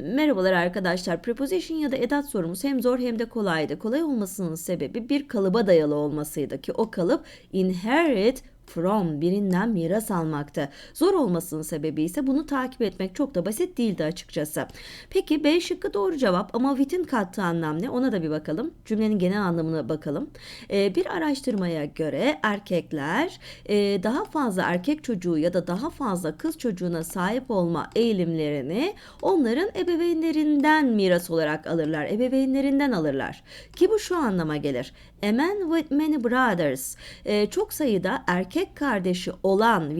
Merhabalar arkadaşlar. Preposition ya da edat sorumuz hem zor hem de kolaydı. Kolay olmasının sebebi bir kalıba dayalı olmasıydı ki o kalıp inherit from birinden miras almaktı. Zor olmasının sebebi ise bunu takip etmek çok da basit değildi açıkçası. Peki B şıkkı doğru cevap ama within kattığı anlam ne? Ona da bir bakalım. Cümlenin genel anlamına bakalım. Ee, bir araştırmaya göre erkekler e, daha fazla erkek çocuğu ya da daha fazla kız çocuğuna sahip olma eğilimlerini onların ebeveynlerinden miras olarak alırlar. Ebeveynlerinden alırlar. Ki bu şu anlama gelir. A man with many brothers. Ee, çok sayıda erkek kardeşi olan,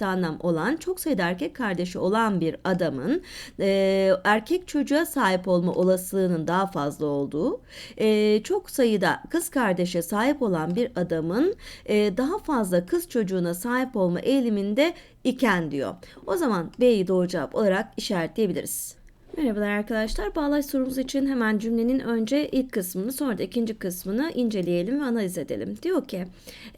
anlam olan, çok sayıda erkek kardeşi olan bir adamın e, erkek çocuğa sahip olma olasılığının daha fazla olduğu, e, çok sayıda kız kardeşe sahip olan bir adamın e, daha fazla kız çocuğuna sahip olma eğiliminde iken diyor. O zaman B'yi doğru cevap olarak işaretleyebiliriz. Merhabalar arkadaşlar. Bağlaç sorumuz için hemen cümlenin önce ilk kısmını sonra da ikinci kısmını inceleyelim ve analiz edelim. Diyor ki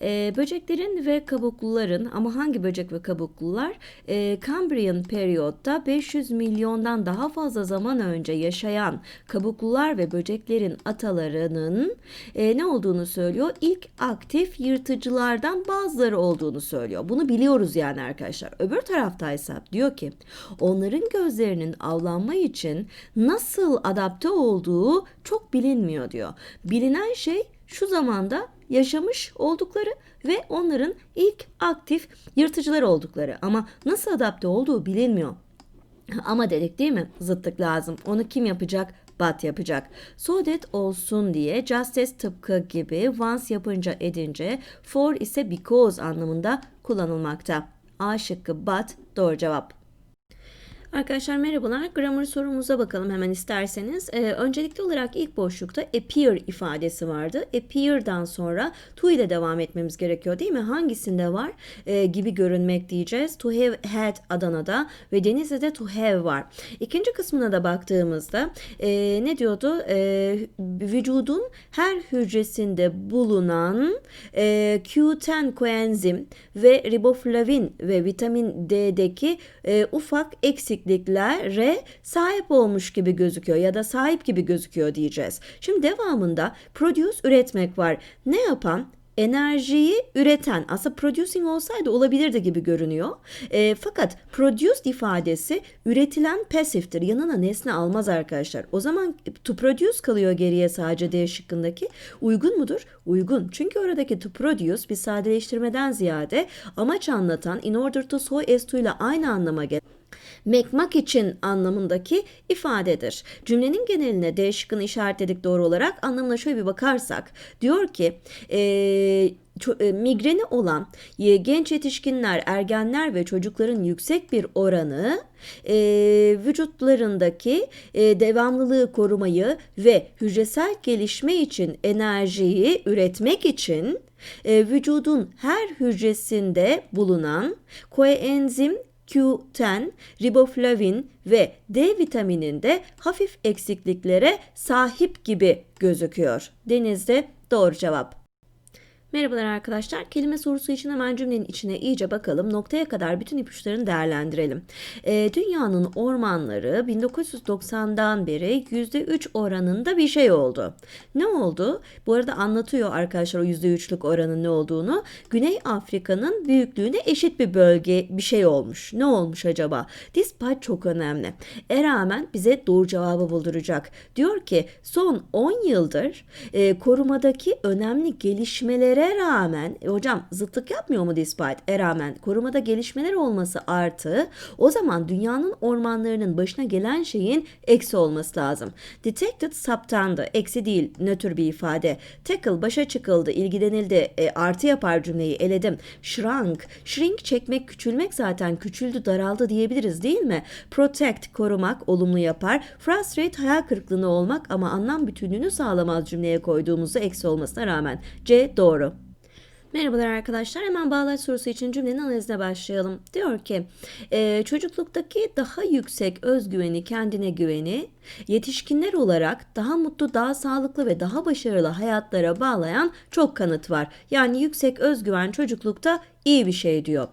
e, böceklerin ve kabukluların ama hangi böcek ve kabuklular e, Cambrian periyotta 500 milyondan daha fazla zaman önce yaşayan kabuklular ve böceklerin atalarının e, ne olduğunu söylüyor? İlk aktif yırtıcılardan bazıları olduğunu söylüyor. Bunu biliyoruz yani arkadaşlar. Öbür taraftaysa diyor ki onların gözlerinin avlanma için nasıl adapte olduğu çok bilinmiyor diyor. Bilinen şey şu zamanda yaşamış oldukları ve onların ilk aktif yırtıcılar oldukları ama nasıl adapte olduğu bilinmiyor. Ama dedik değil mi? Zıtlık lazım. Onu kim yapacak? Bat yapacak. So that olsun diye justice tıpkı gibi once yapınca edince for ise because anlamında kullanılmakta. A şıkkı but doğru cevap. Arkadaşlar merhabalar. Grammar sorumuza bakalım hemen isterseniz. Ee, öncelikli olarak ilk boşlukta appear ifadesi vardı. Appear'dan sonra to ile devam etmemiz gerekiyor değil mi? Hangisinde var? Ee, gibi görünmek diyeceğiz. To have had Adana'da ve Denizli'de to have var. İkinci kısmına da baktığımızda e, ne diyordu? E, vücudun her hücresinde bulunan e, Q10 koenzim ve riboflavin ve vitamin D'deki e, ufak eksikliklere sahip olmuş gibi gözüküyor ya da sahip gibi gözüküyor diyeceğiz. Şimdi devamında produce üretmek var. Ne yapan? enerjiyi üreten aslında producing olsaydı olabilirdi gibi görünüyor. E, fakat produced ifadesi üretilen passiftir. Yanına nesne almaz arkadaşlar. O zaman to produce kalıyor geriye sadece D şıkkındaki. Uygun mudur? Uygun. Çünkü oradaki to produce bir sadeleştirmeden ziyade amaç anlatan in order to so as to ile aynı anlama gelir mekmak için anlamındaki ifadedir. Cümlenin geneline D şıkkını işaretledik doğru olarak anlamına şöyle bir bakarsak diyor ki e, ço- e, migreni olan genç yetişkinler, ergenler ve çocukların yüksek bir oranı e, vücutlarındaki e, devamlılığı korumayı ve hücresel gelişme için enerjiyi üretmek için e, vücudun her hücresinde bulunan koenzim Q10, riboflavin ve D vitamininde hafif eksikliklere sahip gibi gözüküyor. Denizde doğru cevap. Merhabalar arkadaşlar. Kelime sorusu için hemen cümlenin içine iyice bakalım. Noktaya kadar bütün ipuçlarını değerlendirelim. Ee, dünyanın ormanları 1990'dan beri %3 oranında bir şey oldu. Ne oldu? Bu arada anlatıyor arkadaşlar o %3'lük oranın ne olduğunu. Güney Afrika'nın büyüklüğüne eşit bir bölge bir şey olmuş. Ne olmuş acaba? This part çok önemli. E rağmen bize doğru cevabı bulduracak. Diyor ki son 10 yıldır e, korumadaki önemli gelişmelere rağmen e, hocam zıtlık yapmıyor mu despite e rağmen korumada gelişmeler olması artı o zaman dünyanın ormanlarının başına gelen şeyin eksi olması lazım. Detected saptandı. Eksi değil nötr bir ifade. Tackle başa çıkıldı, ilgilenildi. E, artı yapar cümleyi eledim. Shrunk. Shrink çekmek, küçülmek zaten küçüldü, daraldı diyebiliriz değil mi? Protect korumak olumlu yapar. Frustrate hayal kırıklığına olmak ama anlam bütünlüğünü sağlamaz cümleye koyduğumuzda eksi olmasına rağmen. C doğru. Merhabalar arkadaşlar. Hemen bağlaç sorusu için cümlenin analizine başlayalım. Diyor ki e, çocukluktaki daha yüksek özgüveni, kendine güveni yetişkinler olarak daha mutlu, daha sağlıklı ve daha başarılı hayatlara bağlayan çok kanıt var. Yani yüksek özgüven çocuklukta iyi bir şey diyor.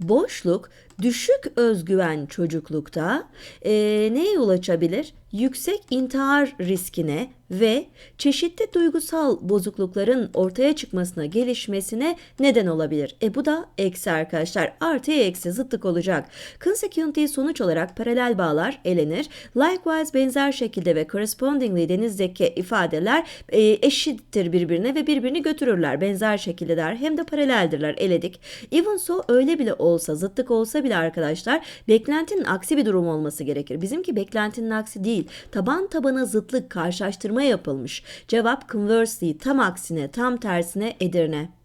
Boşluk düşük özgüven çocuklukta eee, neye yol açabilir? Yüksek intihar riskine ve çeşitli duygusal bozuklukların ortaya çıkmasına, gelişmesine neden olabilir. E bu da eksi arkadaşlar. Artıya eksi zıtlık olacak. Consequently sonuç olarak paralel bağlar elenir. Likewise benzer şekilde ve correspondingly denizdeki ifadeler e, eşittir birbirine ve birbirini götürürler. Benzer şekildeler hem de paraleldirler eledik. Even so öyle bile olsa zıtlık olsa bile arkadaşlar beklentinin aksi bir durum olması gerekir. Bizimki beklentinin aksi değil. Taban tabana zıtlık karşılaştırma yapılmış. Cevap conversely tam aksine tam tersine Edirne.